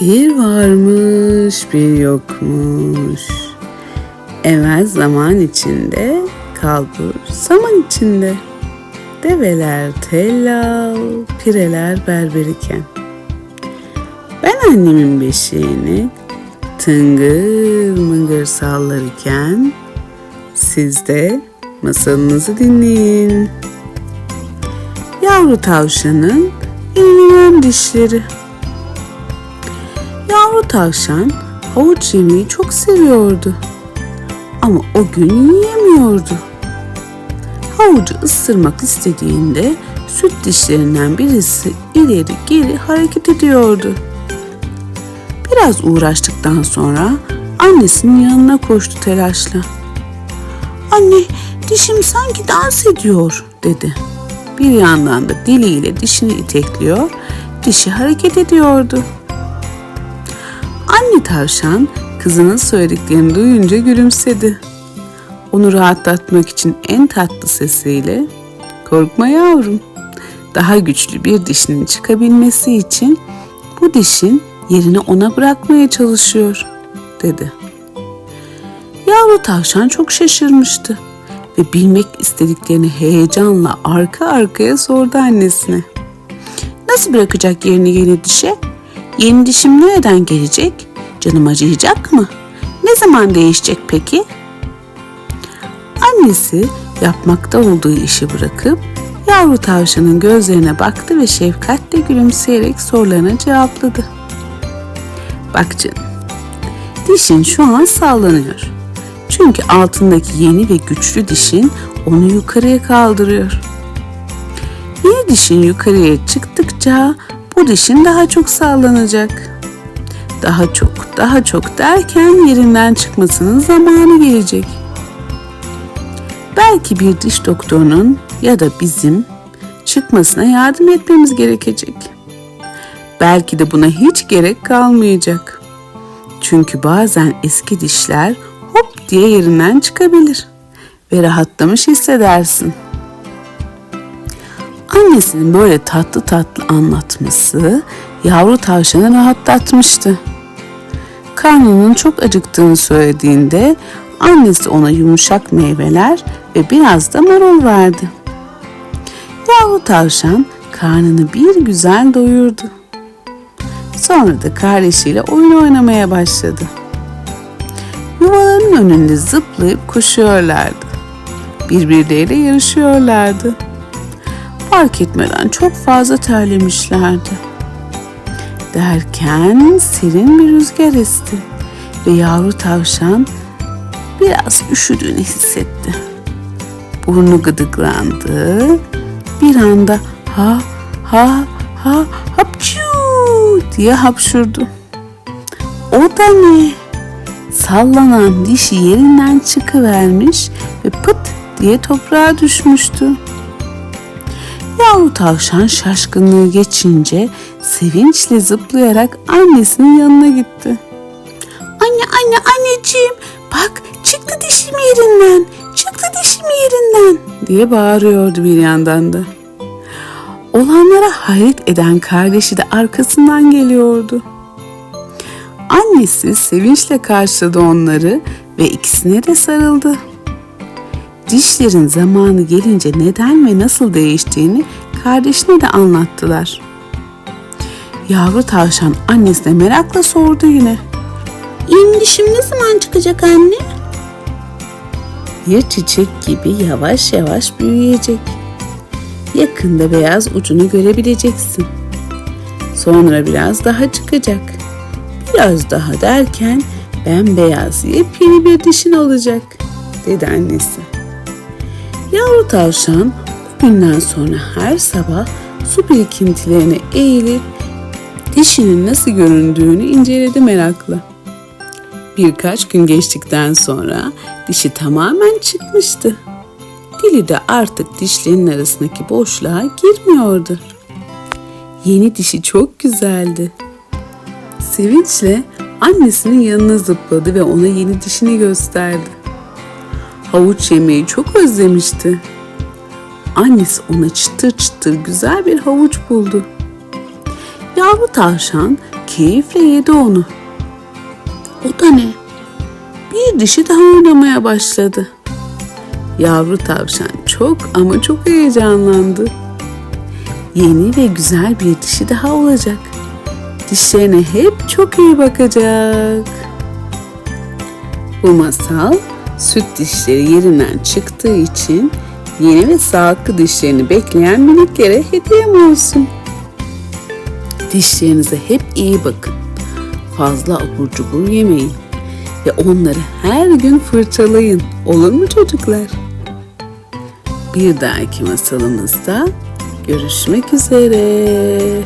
Bir varmış bir yokmuş. Evvel zaman içinde, kalbur zaman içinde. Develer tellal, pireler berberiken. Ben annemin beşiğini tıngır mıngır sallarken siz de masalınızı dinleyin. Yavru tavşanın inleyen dişleri. Tavşan havuç yemeyi çok seviyordu. Ama o gün yiyemiyordu. Havucu ısırmak istediğinde süt dişlerinden birisi ileri geri hareket ediyordu. Biraz uğraştıktan sonra annesinin yanına koştu telaşla. Anne dişim sanki dans ediyor dedi. Bir yandan da diliyle dişini itekliyor, dişi hareket ediyordu. Anne tavşan kızının söylediklerini duyunca gülümsedi. Onu rahatlatmak için en tatlı sesiyle "Korkma yavrum. Daha güçlü bir dişinin çıkabilmesi için bu dişin yerini ona bırakmaya çalışıyor." dedi. Yavru tavşan çok şaşırmıştı ve bilmek istediklerini heyecanla arka arkaya sordu annesine. Nasıl bırakacak yerini yeni dişe? Yeni dişim nereden gelecek? Canım acıyacak mı? Ne zaman değişecek peki? Annesi yapmakta olduğu işi bırakıp yavru tavşanın gözlerine baktı ve şefkatle gülümseyerek sorularına cevapladı. Bak canım, dişin şu an sallanıyor. Çünkü altındaki yeni ve güçlü dişin onu yukarıya kaldırıyor. Yeni dişin yukarıya çıktıkça bu dişin daha çok sallanacak. Daha çok, daha çok derken yerinden çıkmasının zamanı gelecek. Belki bir diş doktorunun ya da bizim çıkmasına yardım etmemiz gerekecek. Belki de buna hiç gerek kalmayacak. Çünkü bazen eski dişler hop diye yerinden çıkabilir ve rahatlamış hissedersin. Annesinin böyle tatlı tatlı anlatması yavru tavşanı rahatlatmıştı. Karnının çok acıktığını söylediğinde annesi ona yumuşak meyveler ve biraz da marul verdi. Yavru tavşan karnını bir güzel doyurdu. Sonra da kardeşiyle oyun oynamaya başladı. Yuvaların önünde zıplayıp koşuyorlardı. Birbirleriyle yarışıyorlardı. Fark etmeden çok fazla terlemişlerdi. Derken serin bir rüzgar esti ve yavru tavşan biraz üşüdüğünü hissetti. Burnu gıdıklandı. Bir anda ha ha ha hapçu diye hapşurdu. O da ne? Sallanan dişi yerinden çıkıvermiş ve pıt diye toprağa düşmüştü. Yavru tavşan şaşkınlığı geçince sevinçle zıplayarak annesinin yanına gitti. Anne anne anneciğim bak çıktı dişim yerinden çıktı dişim yerinden diye bağırıyordu bir yandan da. Olanlara hayret eden kardeşi de arkasından geliyordu. Annesi sevinçle karşıladı onları ve ikisine de sarıldı. Dişlerin zamanı gelince neden ve nasıl değiştiğini kardeşine de anlattılar. Yavru tavşan annesine merakla sordu yine. Yeni dişim ne zaman çıkacak anne? Bir çiçek gibi yavaş yavaş büyüyecek. Yakında beyaz ucunu görebileceksin. Sonra biraz daha çıkacak. Biraz daha derken bembeyaz yepyeni bir dişin olacak, dedi annesi. Yavru tavşan günden sonra her sabah su birikintilerine eğilip dişinin nasıl göründüğünü inceledi merakla. Birkaç gün geçtikten sonra dişi tamamen çıkmıştı. Dili de artık dişlerinin arasındaki boşluğa girmiyordu. Yeni dişi çok güzeldi. Sevinçle annesinin yanına zıpladı ve ona yeni dişini gösterdi. Havuç yemeyi çok özlemişti. Annesi ona çıtır çıtır güzel bir havuç buldu. Yavru tavşan keyifle yedi onu. O da ne? Bir dişi daha oynamaya başladı. Yavru tavşan çok ama çok heyecanlandı. Yeni ve güzel bir dişi daha olacak. Dişlerine hep çok iyi bakacak. Bu masal süt dişleri yerinden çıktığı için yeni ve sağlıklı dişlerini bekleyen miniklere hediyem olsun. Dişlerinize hep iyi bakın. Fazla abur cubur yemeyin ve onları her gün fırçalayın. Olur mu çocuklar? Bir dahaki masalımızda görüşmek üzere.